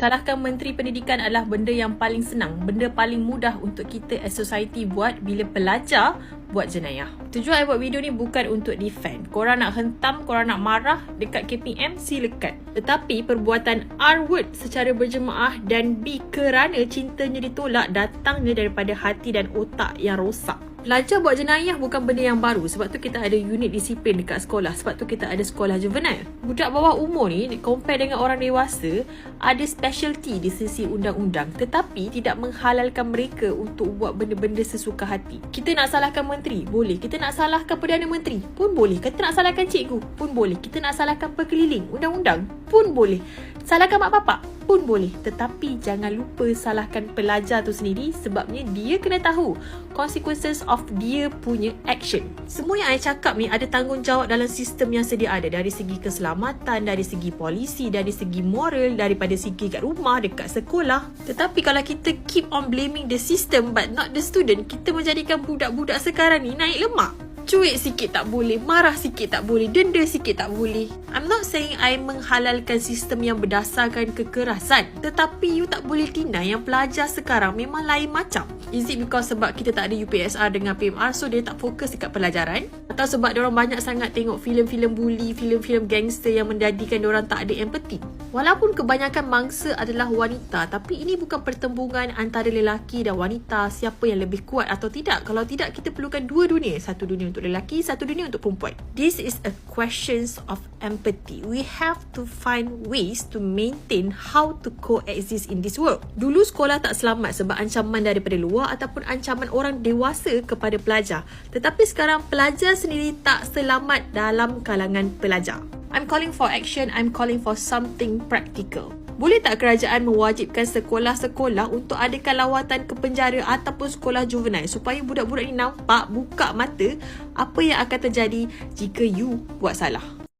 Salahkan Menteri Pendidikan adalah benda yang paling senang, benda paling mudah untuk kita as society buat bila pelajar buat jenayah. Tujuan saya buat video ni bukan untuk defend. Korang nak hentam, korang nak marah dekat KPM, silakan. Tetapi perbuatan R-word secara berjemaah dan B kerana cintanya ditolak datangnya daripada hati dan otak yang rosak. Pelajar buat jenayah bukan benda yang baru sebab tu kita ada unit disiplin dekat sekolah sebab tu kita ada sekolah juvenile. Budak bawah umur ni compare dengan orang dewasa ada specialty di sisi undang-undang tetapi tidak menghalalkan mereka untuk buat benda-benda sesuka hati. Kita nak salahkan menteri, boleh. Kita nak salahkan Perdana Menteri, pun boleh. Kita nak salahkan cikgu, pun boleh. Kita nak salahkan pekeliling, undang-undang, pun boleh. Salahkan mak bapak, pun boleh. Tetapi jangan lupa salahkan pelajar tu sendiri sebabnya dia kena tahu consequences of dia punya action. Semua yang saya cakap ni ada tanggungjawab dalam sistem yang sedia ada dari segi keselamatan, dari segi polisi, dari segi moral, daripada segi kat rumah, dekat sekolah. Tetapi kalau kita keep on blaming the system but not the student, kita menjadikan budak-budak sekarang ni naik lemak cuit sikit tak boleh, marah sikit tak boleh, denda sikit tak boleh. I'm not saying I menghalalkan sistem yang berdasarkan kekerasan. Tetapi you tak boleh tina yang pelajar sekarang memang lain macam. Is it because sebab kita tak ada UPSR dengan PMR so dia tak fokus dekat pelajaran? Atau sebab orang banyak sangat tengok filem-filem bully, filem-filem gangster yang menjadikan orang tak ada empathy? Walaupun kebanyakan mangsa adalah wanita, tapi ini bukan pertembungan antara lelaki dan wanita siapa yang lebih kuat atau tidak. Kalau tidak, kita perlukan dua dunia. Satu dunia untuk lelaki, satu dunia untuk perempuan. This is a questions of empathy. We have to find ways to maintain how to coexist in this world. Dulu sekolah tak selamat sebab ancaman daripada luar ataupun ancaman orang dewasa kepada pelajar. Tetapi sekarang pelajar sendiri tak selamat dalam kalangan pelajar. I'm calling for action. I'm calling for something practical. Boleh tak kerajaan mewajibkan sekolah-sekolah untuk adakan lawatan ke penjara ataupun sekolah juvenile supaya budak-budak ni nampak buka mata apa yang akan terjadi jika you buat salah.